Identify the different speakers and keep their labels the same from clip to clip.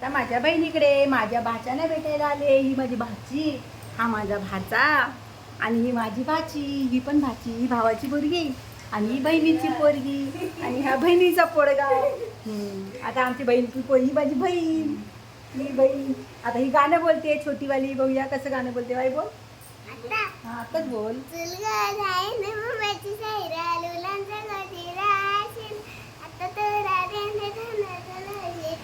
Speaker 1: आता माझ्या बहिणीकडे माझ्या भाच्याने भेटायला आले ही माझी भाची हा माझा भाचा आणि ही माझी भाची ही पण भाची ही भावाची पोरगी आणि ही बहिणीची पोरगी आणि ह्या बहिणीचा पोरगा. आता आमची बहीण ती पो- ही माझी बहीण ही बहीण. आता ही गाणं बोलते छोटीवाली बघूया कसं गाणं बोलते. बाई बोल. हा आताच बोल
Speaker 2: चल ग जाय न मुंबईची सैरा लुलांचा गजरा असेल आता तर राजाने धन झाले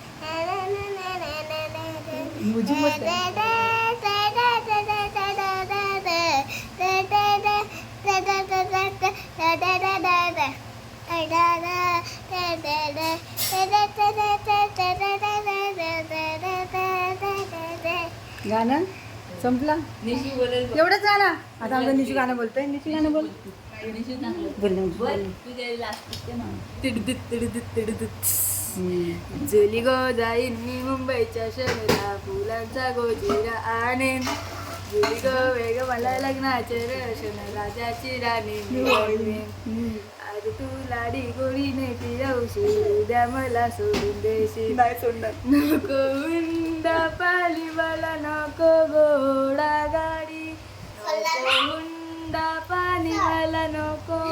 Speaker 1: गाणं संपला?
Speaker 3: निशी बघ.
Speaker 1: एवढंच गाणं? आता आमचं निशू गाणं बोलतोय. निशू गाणं बोल. बोल
Speaker 3: बोल.
Speaker 1: तिडदित, तिडदित, तिडदित. जुली गो जाईन मी मुंबईच्या शहरा फुलांचा गोजिरा आणेन. जुली गो वेग मला लग्नाचे रशन राजाची राणी मिळवेन आज तू लाडी गोळीने फिरवशील उद्या मला सोडून देशील. नाही सोडणार. नको हुंडा पाली मला नको घोडा गाडी. हुंडा पाली मला नको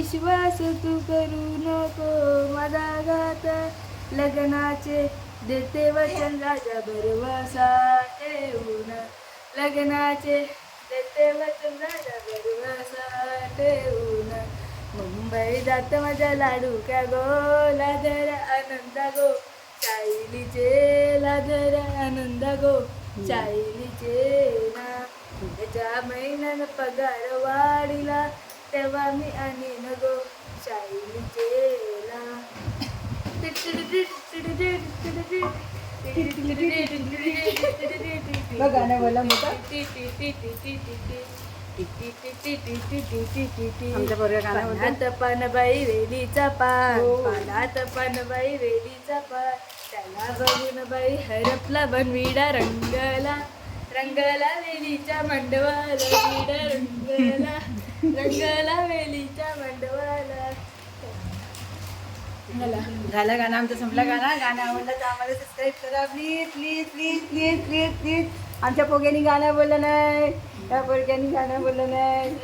Speaker 1: विश्वास तू करू नको माझा घात लग्नाचे देते वचन राजा भरवसा ठेवून लग्नाचे देते वचन राजा भरवसा ठेवून मुंबई जात माझ्या लाडू क्या गो? लादर आनंद गो. सायलीचे लादर आनंद गो. सायलीचे ना. त्याच्या महिन्यानं पगार वाढीला तेव्हा मी आणि न गो सायलीचे ना बघा ना बोला मोठा आमच्या पोरगा गाणं बोलतो. पानात पानबाई वेलीचा पान पानात पानबाई वेलीचा पान. त्याला बघून बाई हरपला बनविडा रंगला. रंगला वेलीच्या मंडवाला रंगला रंगला. वेलीच्या मंडवाला. झालं गाणं आमचं संपलं गाणं. गाणं आवडलं तर आम्हाला सबस्क्राईब करा. Please please please please please please आमच्या पोग्यानी गाणं बोललं नाही. त्या पोरग्यानी गाणं बोललं नाही.